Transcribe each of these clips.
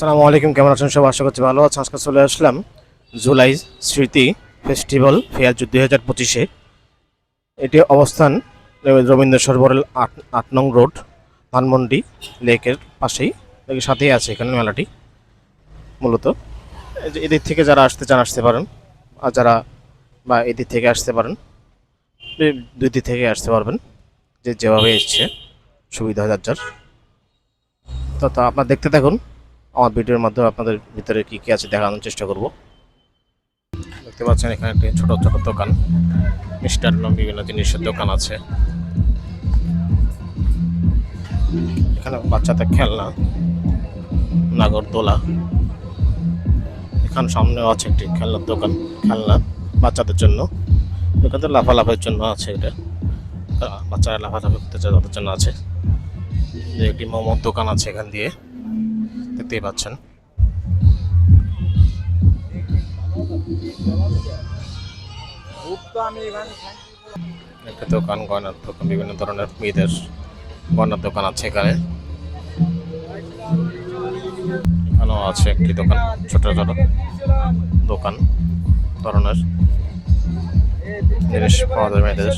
আসসালামু আলাইকুম, কেমন আছেন সব আশা করছি ভালো আছেন। আজকে চলে আসলাম জুলাই স্মৃতি ফেস্টিভ্যাল ফেয়ার দুই হাজার পঁচিশে। এটি অবস্থান রবীন্দ্র সরোবরের আট আট নং রোড, ধানমন্ডি লেকের পাশেই। লেকের সাথেই আছে এখানে মেলাটি, মূলত। এদিক থেকে যারা আসতে চান, আসতে পারেন। আর যারা বা এদিক থেকে আসতে পারেন দুই দিক থেকে আসতে পারবেন। যে যেভাবে এসছে, সুবিধা যার যার। তো, তা আপনার দেখতে থাকুন। আমার ভিডিওর মাধ্যমে আপনাদের ভিতরে কি কি আছে দেখানোর চেষ্টা করব। দেখতে পাচ্ছেন, এখানে একটি ছোট ছোট দোকান। মিষ্টান্ন বিভিন্ন জিনিসের দোকান আছে। এখানে বাচ্চাদের খেলনা, নাগরদোলা। এখানে সামনেও আছে একটি খেলনার দোকান, খেলনা বাচ্চাদের জন্য। এখানে লাফালাফের জন্য আছে এটা। বাচ্চারা লাফালাফি করতে তাদের জন্য আছে। একটি মোমোর দোকান আছে এখান দিয়ে। দেখতেই পাচ্ছেন। দোকান, গয়নার দোকান, বিভিন্ন ধরনের মেয়েদের গয়নার দোকান আছে এখানে। এখানেও আছে একটি দোকান, ছোট ছোট দোকান, ধরনের। জিনিস পাওয়া যায় মেয়েদের।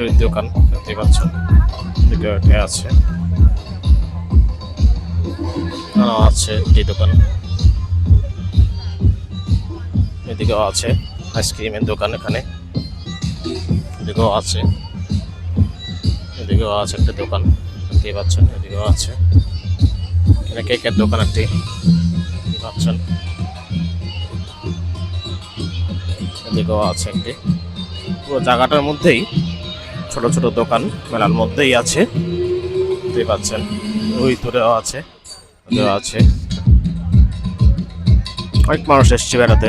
চুরির দোকান দেখতে পাচ্ছেন ভিডিও আছে। আছে একটি দোকান। এদিকেও আছে আইসক্রিমের দোকান এখানে। এদিকেও আছে। এদিকেও আছে একটা দোকান, দেখতেই পাচ্ছেন, এদিকেও আছে। এখানে কেকের দোকান একটি দেখতে পাচ্ছেন। এদিকেও আছে একটি। পুরো জায়গাটার মধ্যেই ছোট ছোট দোকান মেলার মধ্যেই আছে। দেখতেই পাচ্ছেন, ওই দূরেও আছে ওদিকেও আছে। অনেক মানুষ এসছে বেড়াতে,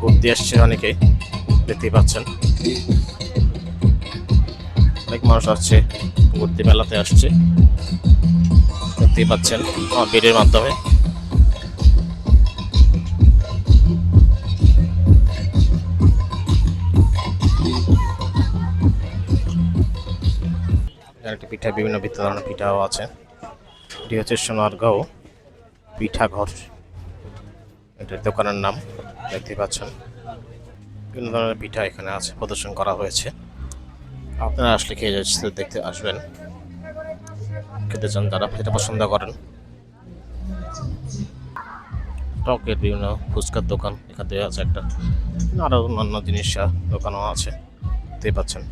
ঘুরতে এসছে অনেকে দেখতেই পাচ্ছেন। অনেক মানুষ আসছে, ঘুরতে মেলাতে আসছে, দেখতেই পাচ্ছেন। আমার ভিডিওর মাধ্যমে পিঠা বিভিন্ন বিভিন্ন ধরনের পিঠাও আছে। এটি হচ্ছে সোনারগাঁও পিঠা ঘর এটার দোকানের নাম, দেখতে পাচ্ছেন। বিভিন্ন ধরনের পিঠা এখানে আছে, প্রদর্শন করা হয়েছে। আপনারা আসলে খেয়ে যাচ্ছে, দেখতে আসবেন। খেতে চান যারা যেটা পছন্দ করেন। টকের বিভিন্ন ফুচকার দোকান এখান থেকে আছে একটা। আরও অন্যান্য জিনিস দোকানও আছে, দেখতে পাচ্ছেন।